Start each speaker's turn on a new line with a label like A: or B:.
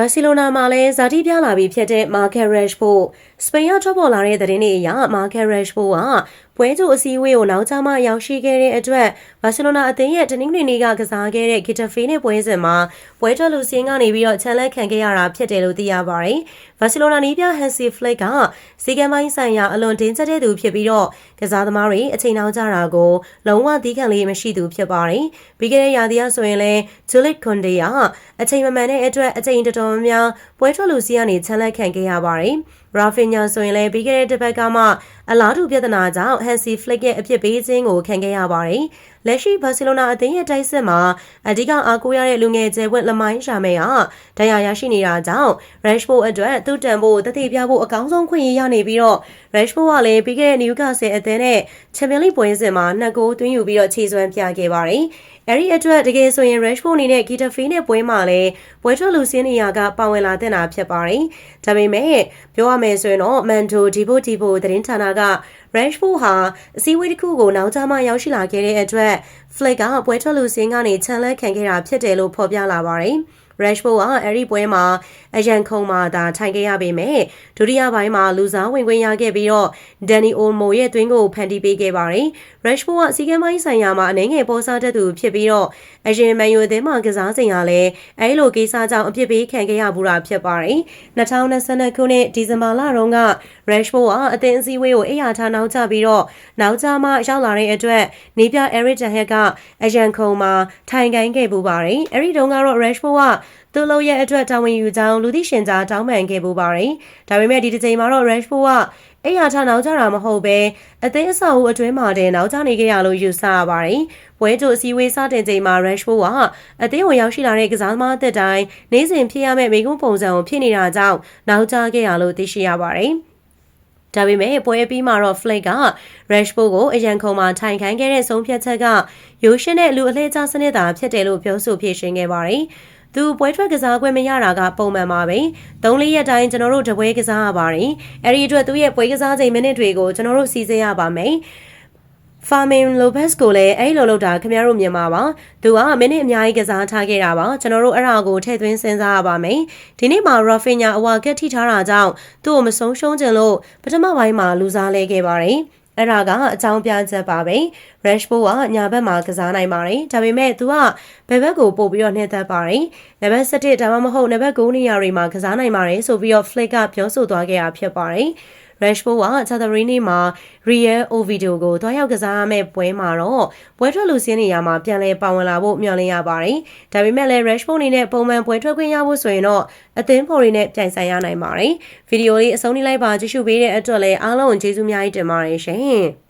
A: ဘာစီလိုနာမှာလည်းဇာတိပြလာပြီဖြစ်တဲ့မာကက်ရက်ရှ်ဖို့စပိန်ကထွက်ပေါ်လာတဲ့သတင်းတွေအရမာကက်ရက်ရှ်ဖို့ကပွဲကြိုအစည်းအဝေးကိုနောက်ကျမှရောက်ရှိခဲ့တဲ့အတွက်ဘာစီလိုနာအသင်းရဲ့တနင်္ဂနွေနေ့ကကစားခဲ့တဲ့ဂီတာဖေးနဲ့ပွဲစဉ်မှာပွဲထွက်လူစင်းကနေပြီးတော့ချန်လက်ခံခဲ့ရတာဖြစ်တယ်လို့သိရပါတယ်။ဘာစီလိုနာနီးပြဟန်စီဖလက်ကစီကံပိုင်းဆိုင်ရာအလွန်တင်းကျပ်တဲ့သူဖြစ်ပြီးတော့ကစားသမားတွေအချိန်နောက်ကျတာကိုလုံးဝသီးခံလေးမရှိသူဖြစ်ပါတယ်။ပြီးခဲ့တဲ့ရာသီကဆိုရင်လည်းဂျူလစ်ကွန်ဒေကအချိန်မမှန်တဲ့အတွက်အချိန်တော်တော်များများပွဲထွက်လူစီကနေချန်လက်ခံခဲ့ရပါတယ်။ ရာဖင်ညာဆိုရင်လည်းပြီးခဲ့တဲ့တစ်ပတ်ကမှအလားတူပြဿနာကြောင့်ဟန်စီဖလစ်ရဲ့အဖြစ်ပေးခြင်းကိုခံခဲ့ရပါတယ်။လက်ရှိဘာစီလိုနာအသင်းရဲ့တိုက်စစ်မှာအဓိကအားကိုးရတဲ့လူငယ်ကျယ်ဝက်လမိုင်းရှာမဲကတရားရရှိနေတာကြောင့် Rashford အတွက်သူ့တန်ဖို့တတိပြဖို့အကောင်းဆုံးခွင့်ရရနေပြီးတော့ Rashford ကလည်းပြီးခဲ့တဲ့ Newcastle အသင်းနဲ့ Champions League ပွဲစဉ်မှာနှစ်ဂိုးသွင်းယူပြီးတော့ခြေစွမ်းပြခဲ့ပါတယ်။အဲ့ဒီအတွက်တကယ်ဆိုရင် Rashford အနေနဲ့ Getafe နဲ့ပွဲမှာလည်းပွဲထွက်လူစင်းနေရာကပါဝင်လာတဲ့တာဖြစ်ပါတယ်။ဒါပေမဲ့ပြောရမယ်ဆိုရင်တော့ Mando Divo Divo သတင်းဌာနက Rashford ဟာအစည်းအဝေးတစ်ခုကိုနောက်ကျမှရောက်ရှိလာခဲ့တဲ့အတွက် Flick ကပွဲထွက်လူစင်းကနေချန်လက်ခံခဲ့တာဖြစ်တယ်လို့ဖော်ပြလာပါတယ်။ Rashford ကအဲ့ဒီပွဲမှာအရန်ခုံမှာသာထိုင်ခဲ့ရပေမဲ့ဒုတိယပိုင်းမှာလူစားဝင်ခွင့်ရခဲ့ပြီးတော့ Danny Olmo ရဲ့သွင်းကိုဖန်တီးပေးခဲ့ပါတယ်။ Rashford ကစီကံပိုင်းဆိုင်ရာမှာအနေငယ်ပေါ်စားတတ်သူဖြစ်ပြီးတော့အရင်မန်ယူအသင်းမှာကစားစဉ်ကလည်းအဲ့လိုကိစ္စကြောင့်အပြစ်ပေးခံခဲ့ရဘူးတာဖြစ်ပါတယ်။2022ခုနှစ်ဒီဇင်ဘာလတုန်းက Rashford ကအသင်းအစည်းအဝေးကိုအိယာထားနောက်ကျပြီးတော့နောက်ကျမှရောက်လာတဲ့အတွက်နေပြ Eric Ten Hag ကအရန်ခုံမှာထိုင်ခိုင်းခဲ့ပူပါတယ်။အဲ့ဒီတုန်းကတော့ Rashford ကသူ့လုပ်ရဲ့အတွက်တာဝန်ယူကြောင်းလူသိရှင်ကြားတောင်းပန်ခဲ့ပူပါတယ်။ဒါပေမဲ့ဒီတစ်ချိန်မှာတော့ Rashford ကအဲ့ရထားနောက်ကျတာမဟုတ်ပဲအသင်းအဆောက်အဦအတွင်းမှာတင်နောက်ကျနေခဲ့ရလို့ယူဆရပါတယ်။ပွဲကြိုအစည်းအဝေးစတင်ချိန်မှာ Rashford ကအသင်းဝင်ရောက်ရှိလာတဲ့ကစားသမားအသစ်တိုင်းနေ့စဉ်ဖြစ်ရမယ့်မိကုန်းပုံစံကိုဖြစ်နေတာကြောင့်နောက်ကျခဲ့ရလို့သိရှိရပါတယ်။ဒါပေမဲ့ပွဲပြီးမှာတော့ Flake က Rashford ကိုအရန်ခုံမှာထိုင်ခိုင်းခဲ့တဲ့ဆုံးဖြတ်ချက်ကရိုးရှင်းတဲ့လူအလှည့်ကျစနစ်သာဖြစ်တယ်လို့ပြောဆိုဖြေရှင်းခဲ့ပါတယ်။ သူပွဲထွက်ကစားခွင့်မရတာကပုံမှန်ပါပဲ။၃လေးရက်တိုင်းကျွန်တော်တို့တပွဲကစားရပါတယ်။အဲဒီအတွက်သူ့ရဲ့ပွဲကစားချိန်မိနစ်တွေကိုကျွန်တော်တို့စီစဉ်ရပါမယ်။ဖာမင်လိုဘက်စ်ကိုလည်းအဲ့လိုလုပ်တာခင်ဗျားတို့မြင်ပါပါ။သူကမိနစ်အများကြီးကစားထားခဲ့တာပါ။ကျွန်တော်တို့အဲ့ဒါကိုထည့်သွင်းစဉ်းစားရပါမယ်။ဒီနေ့မှာရာဖင်ညာအဝါကက်ထိထားတာကြောင့်သူ့ကိုမဆုံးရှုံးခြင်းလို့ပထမပိုင်းမှာလူစားလဲခဲ့ပါတယ်။ အဲ့ဒါကအကြောင်းပြချက်ပါပဲ Rashford ကညာဘက်မှာကစားနိုင်ပါတယ်ဒါပေမဲ့သူကဘယ်ဘက်ကိုပို့ပြီးတော့နှိမ့်သက်ပါတယ်နံပါတ်7ဒါမှမဟုတ်နံပါတ်9နေရာတွေမှာကစားနိုင်ပါတယ်ဆိုပြီးတော့ Flick ကပြောဆိုသွားခဲ့တာဖြစ်ပါတယ် Rashford က Saturday နေ့မှာ Real Oviedo ကိုတွားရောက်ကစားရမယ့်ပွဲမှာတော့ပွဲထွက်လူစင်းနေရာမှာပြန်လည်ပါဝင်လာဖို့မျှော်လင့်ရပါတယ်။ဒါပေမဲ့လည်း Rashford အနေနဲ့ပုံမှန်ပွဲထွက်ခွင့်ရဖို့ဆိုရင်တော့အသင်းဖော်တွေနဲ့ပြိုင်ဆိုင်ရနိုင်ပါတယ်။ဗီဒီယိုလေးအဆုံးထိလိုက်ပါကြည့်ရှုပေးတဲ့အတွက်လည်းအားလုံးကျေးဇူးများကြီးတင်ပါတယ်ရှင်။